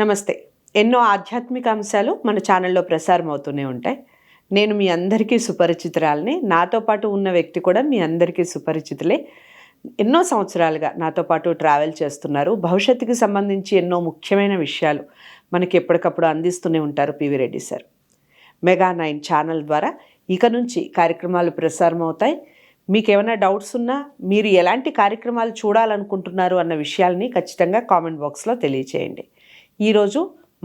నమస్తే. ఎన్నో ఆధ్యాత్మిక అంశాలు మన ఛానల్లో ప్రసారం అవుతూనే ఉంటాయి. నేను మీ అందరికీ సుపరిచితురాలని. నాతో పాటు ఉన్న వ్యక్తి కూడా మీ అందరికీ సుపరిచితులే. ఎన్నో సంవత్సరాలుగా నాతో పాటు ట్రావెల్ చేస్తున్నారు. భవిష్యత్తుకి సంబంధించి ఎన్నో ముఖ్యమైన విషయాలు మనకి ఎప్పటికప్పుడు అందిస్తూనే ఉంటారు PV Reddy sir. Mega nine channel ద్వారా ఇక నుంచి కార్యక్రమాలు ప్రసారం అవుతాయి మీకు ఏమైనా డౌట్స్ ఉన్నా మీరు ఎలాంటి కార్యక్రమాలు చూడాలనుకుంటున్నారు అన్న విషయాల్ని ఖచ్చితంగా కామెంట్ బాక్స్లో తెలియచేయండి. ఈరోజు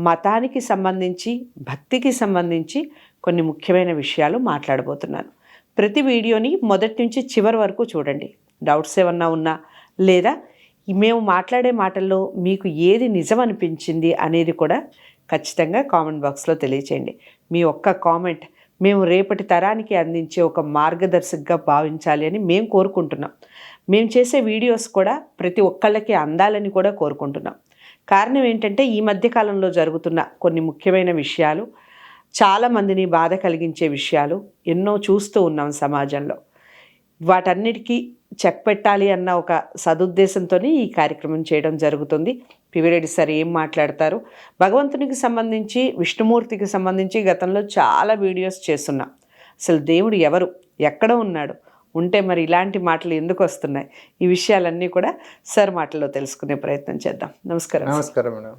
మతానికి సంబంధించి భక్తికి సంబంధించి కొన్ని ముఖ్యమైన విషయాలు మాట్లాడబోతున్నాను. ప్రతి వీడియోని మొదటి నుంచి చివరి వరకు చూడండి. డౌట్స్ ఏమన్నా ఉన్నా లేదా మేము మాట్లాడే మాటల్లో మీకు ఏది నిజం అనిపించింది అనేది కూడా ఖచ్చితంగా కామెంట్ బాక్స్లో తెలియచేయండి. మీ ఒక్క కామెంట్ మేము రేపటి తరానికి అందించే ఒక మార్గదర్శకగా భావించాలి అని మేము కోరుకుంటున్నాం. మేము చేసే వీడియోస్ కూడా ప్రతి ఒక్కళ్ళకి అందాలని కూడా కోరుకుంటున్నాం. కారణం ఏంటంటే ఈ మధ్య కాలంలో జరుగుతున్న కొన్ని ముఖ్యమైన విషయాలు చాలామందిని బాధ కలిగించే విషయాలు ఎన్నో చూస్తూ ఉన్నాం సమాజంలో. వాటన్నిటికీ చెక్ పెట్టాలి అన్న ఒక సదుద్దేశంతో ఈ కార్యక్రమం చేయడం జరుగుతుంది. పివిరెడ్డి సార్ ఏం మాట్లాడతారు? భగవంతునికి సంబంధించి విష్ణుమూర్తికి సంబంధించి గతంలో చాలా వీడియోస్ చేస్తున్నాం. అసలు దేవుడు ఎవరు? ఎక్కడ ఉన్నాడు? ఉంటే మరి ఇలాంటి మాటలు ఎందుకు వస్తున్నాయి? ఈ విషయాలన్నీ కూడా సార్ మాటల్లో తెలుసుకునే ప్రయత్నం చేద్దాం. నమస్కారం. నమస్కారం మేడం.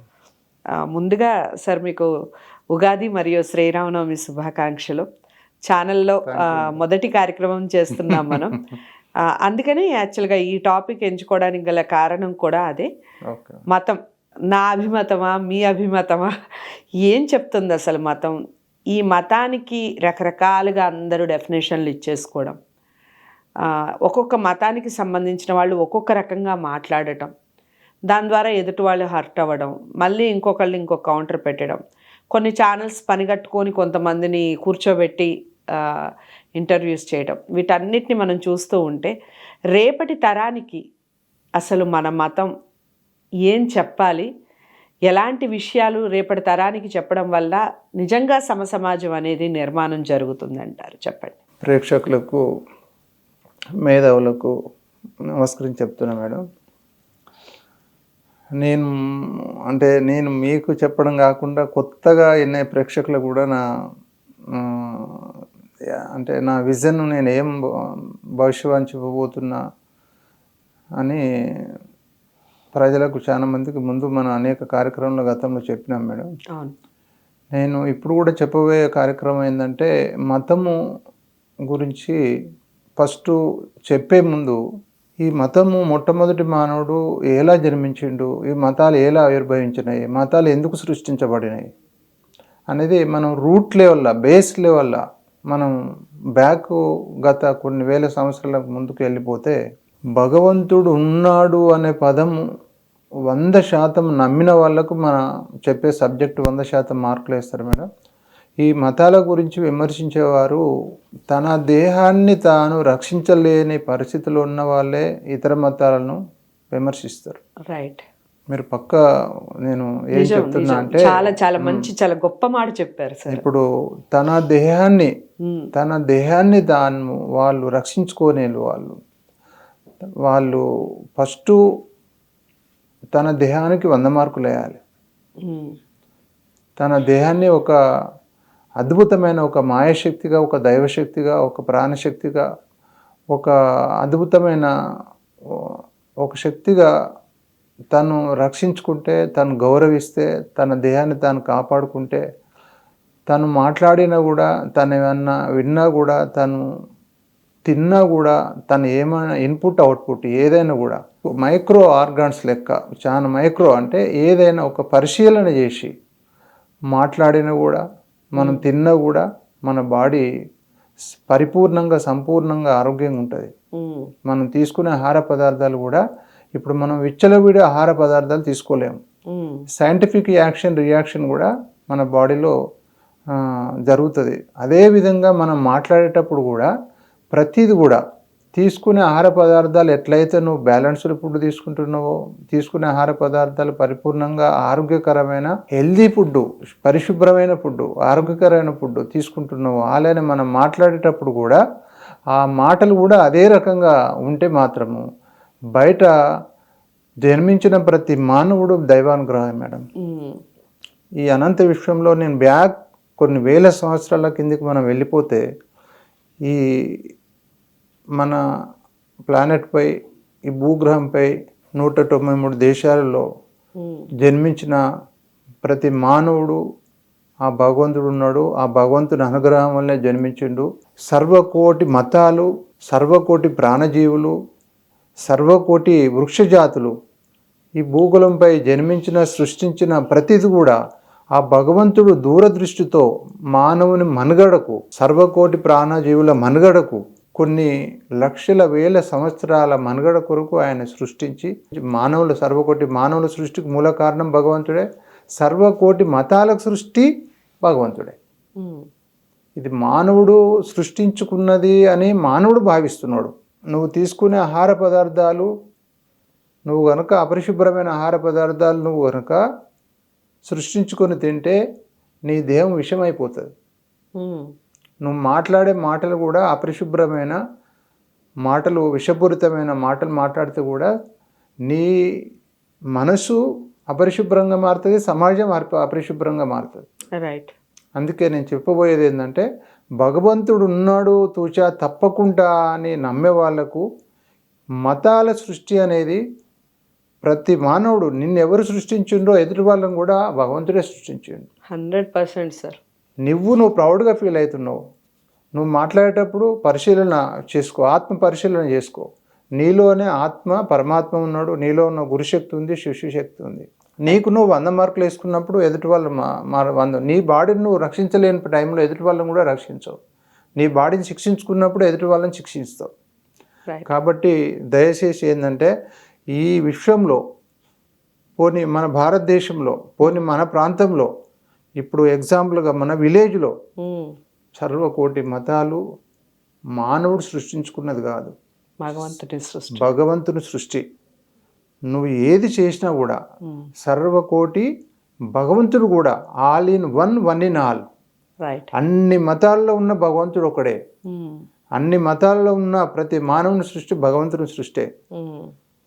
ముందుగా సార్ మీకు ఉగాది మరియు శ్రీరామనవమి శుభాకాంక్షలు. ఛానల్లో మొదటి కార్యక్రమం చేస్తున్నాం మనం. అందుకని యాక్చువల్గా ఈ టాపిక్ ఎంచుకోవడానికి గల కారణం కూడా అదే. మతం నా అభిమతమా మీ అభిమతమా? ఏం చెప్తుంది అసలు మతం? ఈ మతానికి రకరకాలుగా అందరూ డెఫినేషన్లు ఇచ్చేసుకోవడం. ఒక్కొక్క మతానికి సంబంధించిన వాళ్ళు ఒక్కొక్క రకంగా మాట్లాడటం. దాని ద్వారా ఎదుటి వాళ్ళు హర్ట్ అవ్వడం మళ్ళీ ఇంకొకళ్ళు ఇంకొక కౌంటర్ పెట్టడం. కొన్ని ఛానల్స్ పనిగట్టుకొని కొంతమందిని కూర్చోబెట్టి ఇంటర్వ్యూస్ చేయడం వీటన్నిటిని మనం చూస్తూ ఉంటే రేపటి తరానికి అసలు మన మతం ఏం చెప్పాలి? ఎలాంటి విషయాలు రేపటి తరానికి చెప్పడం వల్ల నిజంగా సమసమాజం అనేది నిర్మాణం జరుగుతుందంటారు? చెప్పండి. ప్రేక్షకులకు మేధావులకు నమస్కరించి చెప్తున్నా మేడం. నేను అంటే నేను మీకు చెప్పడం కాకుండా కొత్తగా ఎన్నే ప్రేక్షకులకు కూడా నా అంటే నా విజన్ నేను ఏం భవిష్యవాణి చెప్పబోతున్నా అని ప్రజలకు చాలా మందికి ముందు మనం అనేక కార్యక్రమాల గతంలో చెప్పినాం మేడం. నేను ఇప్పుడు కూడా చెప్పబోయే కార్యక్రమం ఏంటంటే మతము గురించి ఫస్ట్ చెప్పే ముందు ఈ మతము మొట్టమొదటి మానవుడు ఎలా జన్మించిండు ఈ మతాలు ఎలా ఆవిర్భవించినాయి మతాలు ఎందుకు సృష్టించబడినాయి అనేది మనం రూట్ లెవెల్లో బేస్ లెవెల్లో మనం బ్యాక్ గత కొన్ని వేల సంవత్సరాల ముందుకు వెళ్ళిపోతే భగవంతుడు ఉన్నాడు అనే పదము వంద శాతం నమ్మిన వాళ్ళకు మన చెప్పే సబ్జెక్టు వంద శాతం మార్కులు వేస్తారు మేడం. ఈ మతాల గురించి విమర్శించేవారు తన దేహాన్ని తాను రక్షించలేని పరిస్థితిలో ఉన్న వాళ్ళే ఇతర మతాలను విమర్శిస్తారు. రైట్ మీరు పక్క నేను ఏం చెప్తున్నా అంటే చాలా చాలా మంచి చాలా గొప్ప మాట చెప్పారు సార్. ఇప్పుడు తన దేహాన్ని తన దేహాన్ని దాన్ని వాళ్ళు రక్షించుకోలేరు వాళ్ళు వాళ్ళు ఫస్ట్ తన దేహానికి వంద మార్కులు వేయాలి. తన దేహాన్ని ఒక అద్భుతమైన ఒక మాయశక్తిగా ఒక దైవశక్తిగా ఒక ప్రాణశక్తిగా ఒక అద్భుతమైన ఒక శక్తిగా తను రక్షించుకుంటే తను గౌరవిస్తే తన దేహాన్ని తాను కాపాడుకుంటే తను మాట్లాడినా కూడా తను ఏమన్నా విన్నా కూడా తను తిన్నా కూడా తను ఏమైనా ఇన్పుట్ అవుట్పుట్ ఏదైనా కూడా మైక్రో ఆర్గాన్స్ లెక్క చాలా మైక్రో అంటే ఏదైనా ఒక పరిశీలన చేసి మాట్లాడినా కూడా మనం తిన్నా కూడా మన బాడీ పరిపూర్ణంగా సంపూర్ణంగా ఆరోగ్యంగా ఉంటుంది. ఉమ్, మనం తీసుకునే ఆహార పదార్థాలు కూడా ఇప్పుడు మనం విచ్చలవిడి ఆహార పదార్థాలు తీసుకోలేము. సైంటిఫిక్ యాక్షన్ రియాక్షన్ కూడా మన బాడీలో జరుగుతుంది. అదేవిధంగా మనం మాట్లాడేటప్పుడు కూడా ప్రతిది కూడా తీసుకునే ఆహార పదార్థాలు ఎట్లయితే నువ్వు బ్యాలెన్స్డ్ ఫుడ్ తీసుకుంటున్నావో తీసుకునే ఆహార పదార్థాలు పరిపూర్ణంగా ఆరోగ్యకరమైన హెల్దీ ఫుడ్ పరిశుభ్రమైన ఫుడ్ ఆరోగ్యకరమైన ఫుడ్ తీసుకుంటున్నావో అలానే మనం మాట్లాడేటప్పుడు కూడా ఆ మాటలు కూడా అదే రకంగా ఉంటే మాత్రము బయట జన్మించిన ప్రతి మానవుడు దైవానుగ్రహం మేడం. ఈ అనంత విశ్వంలో నేను బ్యాక్ కొన్ని వేల సంవత్సరాల కిందకి మనం వెళ్ళిపోతే ఈ మన ప్లానెట్పై ఈ భూగ్రహంపై నూట తొంభై మూడు దేశాలలో ఉమ్, జన్మించిన ప్రతి మానవుడు ఆ భగవంతుడు ఉన్నాడు. ఆ భగవంతుని అనుగ్రహం వల్లే జన్మించిండు. సర్వకోటి మతాలు సర్వకోటి ప్రాణజీవులు సర్వకోటి వృక్షజాతులు ఈ భూగోళంపై జన్మించిన సృష్టించిన ప్రతిది కూడా ఆ భగవంతుడు దూరదృష్టితో మానవుని మనుగడకు సర్వకోటి ప్రాణజీవుల మనుగడకు కొన్ని లక్షల వేల సంవత్సరాల మనుగడ కొరకు ఆయన సృష్టించి మానవుల సర్వకోటి మానవుల సృష్టికి మూల కారణం భగవంతుడే సర్వకోటి మతాల సృష్టి భగవంతుడే. ఇది మానవుడు సృష్టించుకున్నది అని మానవుడు భావిస్తున్నాడు. నువ్వు తీసుకునే ఆహార పదార్థాలు నువ్వు గనుక అపరిశుభ్రమైన ఆహార పదార్థాలు నువ్వు గనుక సృష్టించుకొని తింటే నీ దేహం విషమైపోతుంది. నువ్వు మాట్లాడే మాటలు కూడా అపరిశుభ్రమైన మాటలు విషపూరితమైన మాటలు మాట్లాడితే కూడా నీ మనసు అపరిశుభ్రంగా మారుతుంది సమాజం అప- అపరిశుభ్రంగా మారుతుంది. రైట్ అందుకే నేను చెప్పబోయేది ఏంటంటే భగవంతుడు ఉన్నాడు తూచా తప్పకుండా అని నమ్మే వాళ్ళకు మతాల సృష్టి అనేది ప్రతి మానవుడు నిన్నెవరు సృష్టించిండో ఎదుటి వాళ్ళని కూడా భగవంతుడే సృష్టించిండు. హండ్రెడ్ పర్సెంట్ సార్ నువ్వు నువ్వు ప్రౌడ్గా ఫీల్ అవుతున్నావు. నువ్వు మాట్లాడేటప్పుడు పరిశీలన చేసుకో ఆత్మ పరిశీలన చేసుకో. నీలోనే ఆత్మ పరమాత్మ ఉన్నాడు. నీలో ఉన్న గురుశక్తి ఉంది శిశుశక్తి ఉంది. నీకు నువ్వు వంద మార్కులు వేసుకున్నప్పుడు ఎదుటి వాళ్ళు మా మా వంద నీ బాడీని నువ్వు రక్షించలేని టైంలో ఎదుటి వాళ్ళని కూడా రక్షించవు. నీ బాడీని శిక్షించుకున్నప్పుడు ఎదుటి వాళ్ళని శిక్షిస్తావు. కాబట్టి దయచేసి ఏంటంటే ఈ విశ్వంలో పోనీ మన భారతదేశంలో పోనీ మన ప్రాంతంలో ఇప్పుడు ఎగ్జాంపుల్గా మన విలేజ్లో సర్వకోటి మతాలు మానవుడు సృష్టించుకున్నది కాదు. భగవంతుడి సృష్టి. భగవంతుని సృష్టి. నువ్వు ఏది చేసినా కూడా సర్వకోటి భగవంతుడు కూడా all in one one in all. Right. అన్ని మతాల్లో ఉన్న భగవంతుడు ఒకడే. అన్ని మతాల్లో ఉన్న ప్రతి మానవుని సృష్టి భగవంతుని సృష్టే.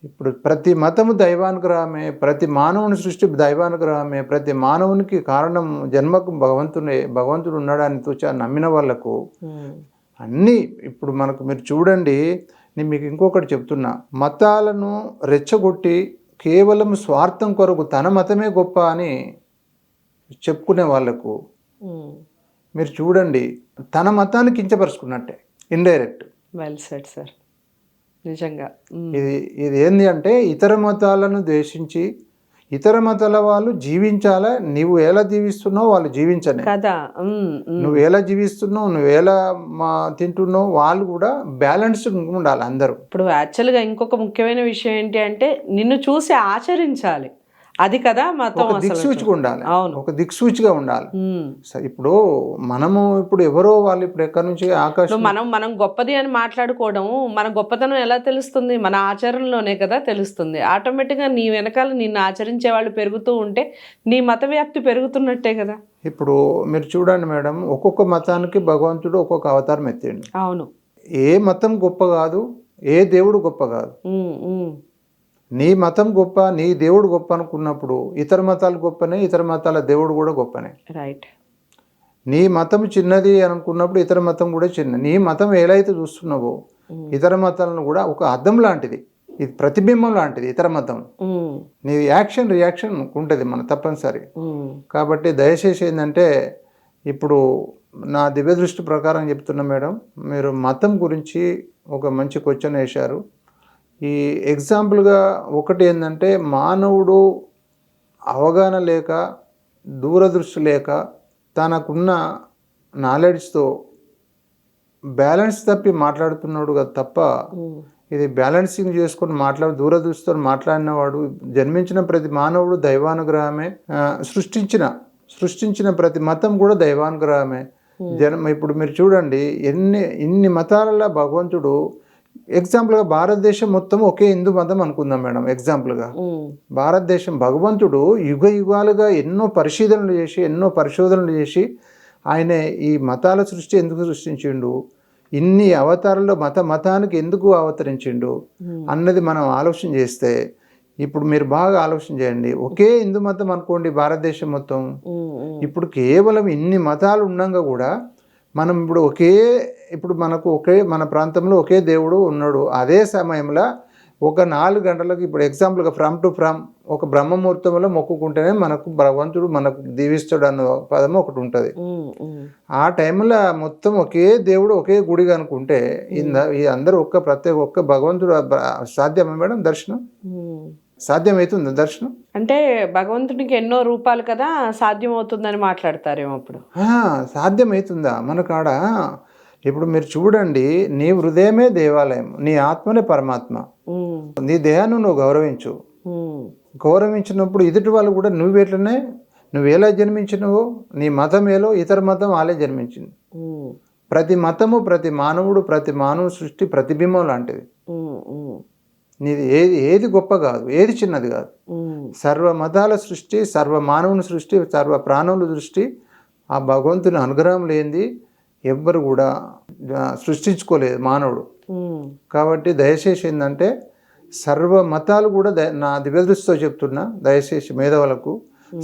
ఇప్పుడు ప్రతి మతము దైవానుగ్రహమే ప్రతి మానవుని సృష్టి దైవానుగ్రహమే ప్రతి మానవునికి కారణం జన్మకు భగవంతుడే భగవంతుడు ఉన్నాడని తూచా నమ్మిన వాళ్ళకు ఉమ్, అన్నీ ఇప్పుడు మనకు మీరు చూడండి నేను మీకు ఇంకొకటి చెప్తున్నా. మతాలను రెచ్చగొట్టి కేవలం స్వార్థం కొరకు తన మతమే గొప్ప అని చెప్పుకునే వాళ్ళకు ఉమ్, మీరు చూడండి తన మతాన్ని కించపరుచుకున్నట్టే ఇండైరెక్ట్. వెల్ సెట్ సార్ నిజంగా. ఇది ఇది ఏంది అంటే ఇతర మతాలను ద్వేషించి ఇతర మతాల వాళ్ళు జీవించాలా? నువ్వు ఎలా జీవిస్తున్నావు వాళ్ళు జీవించనే. కదా నువ్వు ఎలా జీవిస్తున్నావు? నువ్వు ఎలా మా తింటున్నావు? వాళ్ళు కూడా బ్యాలెన్స్డ్ ఉండాలి అందరూ. ఇప్పుడు యాక్చువల్గా ఇంకొక ముఖ్యమైన విషయం ఏంటి అంటే నిన్ను చూసి ఆచరించాలి. అది కదా మతం దిక్సూచిగా ఉండాలి. అవును. ఒక దిక్సూచిగా ఉండాలి. ఇప్పుడు మనము ఇప్పుడు ఎవరో వాళ్ళు ఇప్పుడు ఎక్కడి నుంచి ఆకాశం మనం మనం గొప్పది అని మాట్లాడుకోవడం మన గొప్పతనం ఎలా తెలుస్తుంది? మన ఆచరణలోనే కదా తెలుస్తుంది. ఆటోమేటిక్గా నీ వెనకాల నిన్ను ఆచరించే వాళ్ళు పెరుగుతూ ఉంటే నీ మత వ్యాప్తి పెరుగుతున్నట్టే కదా. ఇప్పుడు మీరు చూడండి మేడం ఒక్కొక్క మతానికి భగవంతుడు ఒక్కొక్క అవతారం ఎత్తిండు. అవును. ఏ మతం గొప్ప కాదు ఏ దేవుడు గొప్ప కాదు. నీ మతం గొప్ప నీ దేవుడు గొప్ప అనుకున్నప్పుడు ఇతర మతాలు గొప్పనే ఇతర మతాల దేవుడు కూడా గొప్పనే. రైట్ నీ మతం చిన్నది అనుకున్నప్పుడు ఇతర మతం కూడా చిన్న నీ మతం ఎలా అయితే చూస్తున్నావో ఇతర మతాలను కూడా ఒక అద్దం లాంటిది. ఇది ప్రతిబింబం లాంటిది ఇతర మతం. ఉమ్, నీ యాక్షన్ రియాక్షన్ ఉంటుంది మన తప్పనిసరి. ఉమ్, కాబట్టి దయచేసి ఏంటంటే ఇప్పుడు నా దివ్య దృష్టి ప్రకారం చెప్తున్నా మేడం మీరు మతం గురించి ఒక మంచి క్వశ్చన్ వేశారు. ఈ ఎగ్జాంపుల్గా ఒకటి ఏంటంటే మానవుడు అవగాహన లేక దూరదృష్టి లేక తనకున్న నాలెడ్జ్తో బ్యాలెన్స్ తప్పి మాట్లాడుతున్నాడు కదా తప్ప ఇది బ్యాలెన్సింగ్ చేసుకొని మాట్లాడు దూరదృష్టితో మాట్లాడిన వాడు జన్మించిన ప్రతి మానవుడు దైవానుగ్రహమే సృష్టించిన సృష్టించిన ప్రతి మతం కూడా దైవానుగ్రహమే. జన్మ ఇప్పుడు మీరు చూడండి ఎన్ని ఇన్ని మతాలలో భగవంతుడు ఎగ్జాంపుల్గా భారతదేశం మొత్తం ఒకే హిందూ మతం అనుకుందాం మేడం ఎగ్జాంపుల్గా భారతదేశం భగవంతుడు యుగ యుగాలుగా ఎన్నో పరిశీలనలు చేసి ఎన్నో పరిశోధనలు చేసి ఆయన ఈ మతాల సృష్టి ఎందుకు సృష్టించిండు? ఇన్ని అవతారాల్లో మత మతానికి ఎందుకు అవతరించిండు? అన్నది మనం ఆలోచన చేస్తే ఇప్పుడు మీరు బాగా ఆలోచన చేయండి. ఒకే హిందూ మతం అనుకోండి భారతదేశం మొత్తం. ఇప్పుడు కేవలం ఇన్ని మతాలు ఉండగా కూడా మనం ఇప్పుడు ఒకే ఇప్పుడు మనకు ఒకే మన ప్రాంతంలో ఒకే దేవుడు ఉన్నాడు అదే సమయంలో ఒక నాలుగు గంటలకు ఇప్పుడు ఎగ్జాంపుల్గా ఫ్రమ్ టు ఫ్రమ్ ఒక బ్రహ్మముహూర్తంలో మొక్కుకుంటేనే మనకు భగవంతుడు మనకు దీవిస్తాడు అన్న పదం ఒకటి ఉంటుంది. ఆ టైంలో మొత్తం ఒకే దేవుడు ఒకే గుడి అనుకుంటే ఈ అందరూ ఒక్క ప్రత్యేక ఒక్క భగవంతుడు సాధ్యమా మేడం దర్శనం. సాధ్యమవుతుంది దర్శనం? అంటే భగవంతునికి ఎన్నో రూపాలు కదా సాధ్యం అవుతుందని మాట్లాడతారేమో అప్పుడు. సాధ్యమవుతుందా మనకాడ ఇప్పుడు మీరు చూడండి నీ హృదయమే దేవాలయం నీ ఆత్మనే పరమాత్మ. నీ దేహాన్ని నువ్వు గౌరవించు. గౌరవించినప్పుడు ఎదుటి వాళ్ళు కూడా నువ్వు ఎట్లనే నువ్వు ఎలా జన్మించినవో? నీ మతం ఏలో? ఇతర మతం వాళ్ళే జన్మించింది. ప్రతి మతము ప్రతి మానవుడు ప్రతి మానవ సృష్టి ప్రతిబింబం లాంటిది. నీది ఏది ఏది గొప్ప కాదు ఏది చిన్నది కాదు. సర్వ మతాల సృష్టి సర్వ మానవుని సృష్టి సర్వ ప్రాణుల సృష్టి ఆ భగవంతుని అనుగ్రహం లేనిది ఎవ్వరు కూడా సృష్టించుకోలేదు మానవుడు. కాబట్టి దయచేసి ఏంటంటే సర్వ మతాలు కూడా నా దివ్యదృష్టితో చెప్తున్నా దయచేసి మేధవులకు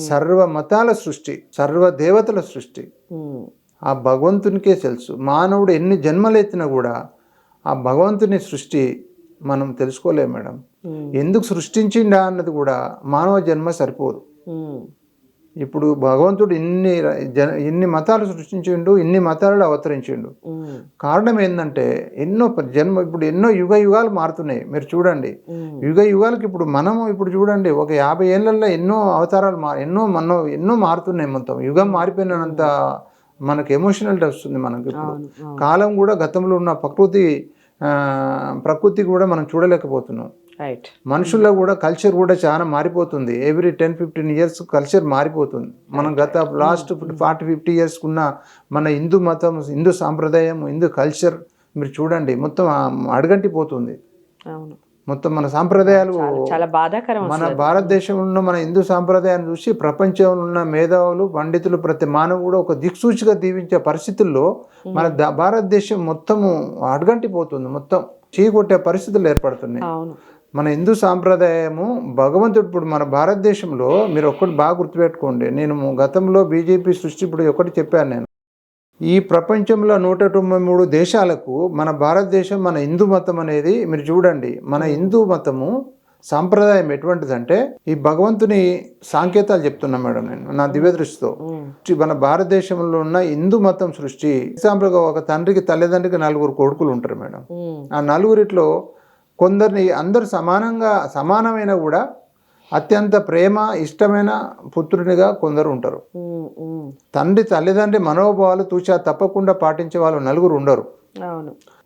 సర్వ మతాల సృష్టి సర్వ దేవతల సృష్టి ఆ భగవంతునికే తెలుసు. మానవుడు ఎన్ని జన్మలెత్తినా కూడా ఆ భగవంతుని సృష్టి మనం తెలుసుకోలేం మేడం. ఎందుకు సృష్టించిండా అన్నది కూడా మానవ జన్మ సరిపోదు. ఇప్పుడు భగవంతుడు ఇన్ని జన ఇన్ని మతాలు సృష్టించిండు ఇన్ని మతాలలో అవతరించిండు. కారణం ఏంటంటే ఎన్నో జన్మ ఇప్పుడు ఎన్నో యుగ యుగాలు మారుతున్నాయి. మీరు చూడండి. యుగ యుగాలకు ఇప్పుడు మనము ఇప్పుడు చూడండి ఒక యాభై ఏళ్ళల్లో ఎన్నో అవతారాలు మా ఎన్నో మన ఎన్నో మారుతున్నాయి మొత్తం. యుగం మారిపోయినంత మనకు ఎమోషనల్ వస్తుంది మనకు ఇప్పుడు. కాలం కూడా గతంలో ఉన్న ప్రకృతి ప్రకృతి కూడా మనం చూడలేకపోతున్నాం. రైట్ మనుషుల్లో కూడా కల్చర్ కూడా చాలా మారిపోతుంది. Every ten fifteen years culture మారిపోతుంది. మనం గత లాస్ట్ ఫార్టీ ఫిఫ్టీ ఇయర్స్ ఉన్న మన హిందూ మతం హిందూ సాంప్రదాయం హిందూ కల్చర్ మీరు చూడండి మొత్తం అడగంటిపోతుంది. అవును. మొత్తం మన సాంప్రదాయాలు చాలా బాధాకరం మన. భారతదేశంలో ఉన్న మన హిందూ సాంప్రదాయాన్ని చూసి ప్రపంచంలో ఉన్న మేధావులు పండితులు ప్రతి మానవు కూడా ఒక దిక్సూచిగా దీవించే పరిస్థితుల్లో మన ద- భారతదేశం మొత్తము అడగంటిపోతుంది మొత్తం. చీకొట్టే పరిస్థితులు ఏర్పడుతున్నాయి. మన హిందూ సాంప్రదాయము భగవంతుడు ఇప్పుడు మన భారతదేశంలో మీరు ఒక్కటి బాగా గుర్తుపెట్టుకోండి. నేను గతంలో బీజేపీ సృష్టి ఇప్పుడు ఒకటి చెప్పాను నేను. ఈ ప్రపంచంలో నూట తొంభై మూడు దేశాలకు మన భారతదేశం మన హిందూ మతం అనేది మీరు చూడండి మన హిందూ మతము సాంప్రదాయం ఎటువంటిదంటే ఈ భగవంతుని సాంకేతాలు చెప్తున్నా మేడం నేను నా దివ్య దృష్టితో. మన భారతదేశంలో ఉన్న హిందూ మతం సృష్టి ఎగ్జాంపుల్గా ఒక తండ్రికి తల్లిదండ్రికి నలుగురు కొడుకులు ఉంటారు మేడం. ఆ నలుగురిట్లో కొందరిని అందరు సమానంగా సమానమైన కూడా అత్యంత ప్రేమ ఇష్టమైన పుత్రునిగా కొందరు ఉంటారు. తండ్రి తల్లిదండ్రి మనోభావాలు తూచా తప్పకుండా పాటించే వాళ్ళు నలుగురు ఉండరు.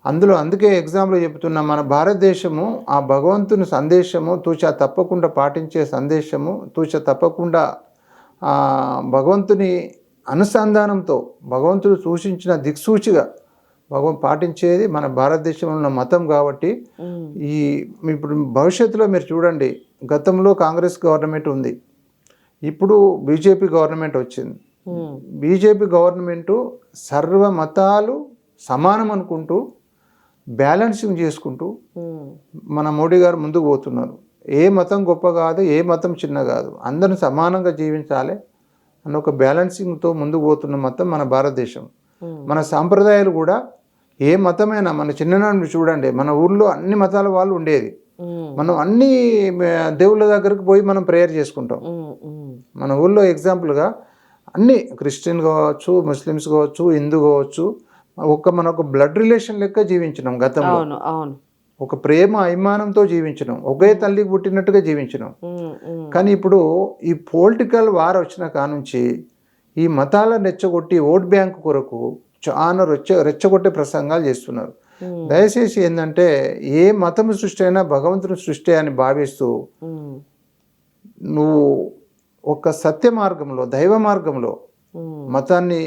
అందులో అందుకే ఎగ్జాంపుల్ చెప్తున్నా మన భారతదేశము ఆ భగవంతుని సందేశము తూచా తప్పకుండా పాటించే సందేశము తూచా తప్పకుండా ఆ భగవంతుని అనుసంధానంతో భగవంతుడు సూచించిన దిక్సూచిగా భగవం పాటించేది మన భారతదేశంలో ఉన్న మతం కాబట్టి ఈ ఇప్పుడు భవిష్యత్తులో మీరు చూడండి గతంలో కాంగ్రెస్ గవర్నమెంట్ ఉంది. ఇప్పుడు బీజేపీ గవర్నమెంట్ వచ్చింది. బీజేపీ గవర్నమెంటు సర్వ మతాలు సమానం అనుకుంటూ బ్యాలెన్సింగ్ చేసుకుంటూ మన మోడీ గారు ముందుకు పోతున్నారు. ఏ మతం గొప్ప కాదు ఏ మతం చిన్న కాదు. అందరిని సమానంగా జీవించాలి అన్న ఒక బ్యాలెన్సింగ్తో ముందుకు పోతున్న మతం మన భారతదేశం. మన సాంప్రదాయాలు కూడా ఏ మతమైనా మన చిన్ననాడు చూడండి మన ఊర్లో అన్ని మతాల వాళ్ళు ఉండేది. మనం అన్ని దేవుళ్ళ దగ్గరికి పోయి మనం ప్రేయర్ చేసుకుంటాం. మన ఊళ్ళో ఎగ్జాంపుల్గా అన్ని క్రిస్టియన్ కావచ్చు ముస్లిమ్స్ కావచ్చు హిందూ కావచ్చు ఒక మన ఒక బ్లడ్ రిలేషన్ లెక్క జీవించినాం గతంలో. ఒక ప్రేమ అభిమానంతో జీవించినాం. ఒకే తల్లికి పుట్టినట్టుగా ఉమ్, కానీ ఇప్పుడు ఈ పొలిటికల్ వార్ వచ్చిన కానుంచి ఈ మతాల రెచ్చగొట్టి ఓట్ బ్యాంక్ కొరకు చాలా రెచ్చ రెచ్చగొట్టే ప్రసంగాలు చేస్తున్నారు. దయచేసి ఏంటంటే ఏ మతం సృష్టి అయినా భగవంతుని సృష్టి అని భావిస్తూ నువ్వు ఒక సత్య మార్గంలో దైవ మార్గంలో మతాన్ని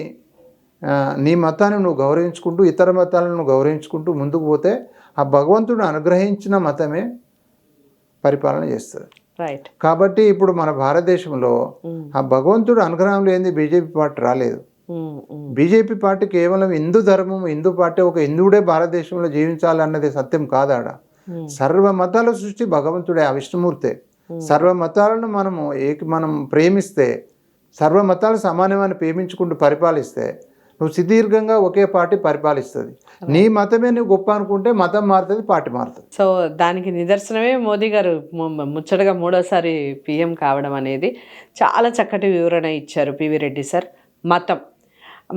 నీ మతాన్ని నువ్వు గౌరవించుకుంటూ ఇతర మతాలను గౌరవించుకుంటూ ముందుకు పోతే ఆ భగవంతుడు అనుగ్రహించిన మతమే పరిపాలన చేస్తుంది. రైట్ కాబట్టి ఇప్పుడు మన భారతదేశంలో ఆ భగవంతుడు అనుగ్రహం లేనిది బీజేపీ పార్టీ రాలేదు. బీజేపీ పార్టీ కేవలం హిందూ ధర్మం హిందూ పార్టీ ఒక హిందువుడే భారతదేశంలో జీవించాలన్నది సత్యం కాదాడ? సర్వ మతాల సృష్టి భగవంతుడే ఆ విష్ణుమూర్తే. సర్వ మతాలను మనము ఏక మనం ప్రేమిస్తే సర్వ మతాలు సమానమని ప్రేమించుకుంటూ పరిపాలిస్తే నువ్వు సుదీర్ఘంగా ఒకే పార్టీ పరిపాలిస్తుంది. నీ మతమే నువ్వు గొప్ప అనుకుంటే మతం మారుతుంది పార్టీ మారుతుంది. సో దానికి నిదర్శనమే మోదీ గారు ముచ్చటగా మూడోసారి పిఎం కావడం అనేది చాలా చక్కటి వివరణ ఇచ్చారు పివి రెడ్డి సార్. మతం.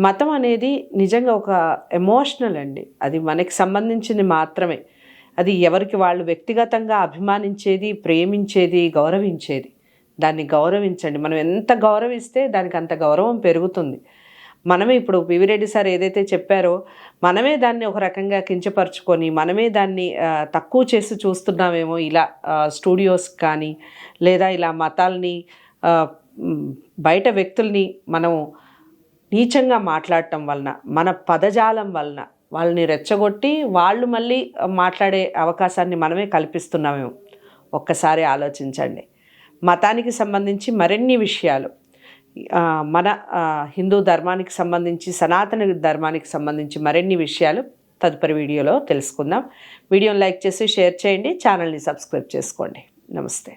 మతం అనేది నిజంగా ఒక ఎమోషనల్ అండి. అది మనకి సంబంధించింది మాత్రమే. అది ఎవరికి వాళ్ళు వ్యక్తిగతంగా అభిమానించేది ప్రేమించేది గౌరవించేది. దాన్ని గౌరవించండి. మనం ఎంత గౌరవిస్తే దానికి అంత గౌరవం పెరుగుతుంది. మనమే ఇప్పుడు పివిరెడ్డి సార్ ఏదైతే చెప్పారో మనమే దాన్ని ఒక రకంగా కించపరుచుకొని మనమే దాన్ని తక్కువ చేసి చూస్తున్నామేమో ఇలా స్టూడియోస్ కానీ లేదా ఇలా మతాల్ని బయట వ్యక్తుల్ని మనం నీచంగా మాట్లాడటం వలన మన పదజాలం వలన వాళ్ళని రెచ్చగొట్టి వాళ్ళు మళ్ళీ మాట్లాడే అవకాశాన్ని మనమే కల్పిస్తున్నామేమో. ఒక్కసారి ఆలోచించండి. మతానికి సంబంధించి మరిన్ని విషయాలు. మన హిందూ ధర్మానికి సంబంధించి సనాతన ధర్మానికి సంబంధించి మరిన్ని విషయాలు తదుపరి వీడియోలో తెలుసుకుందాం. వీడియోని లైక్ చేసి షేర్ చేయండి. ఛానల్ని సబ్స్క్రైబ్ చేసుకోండి. నమస్తే.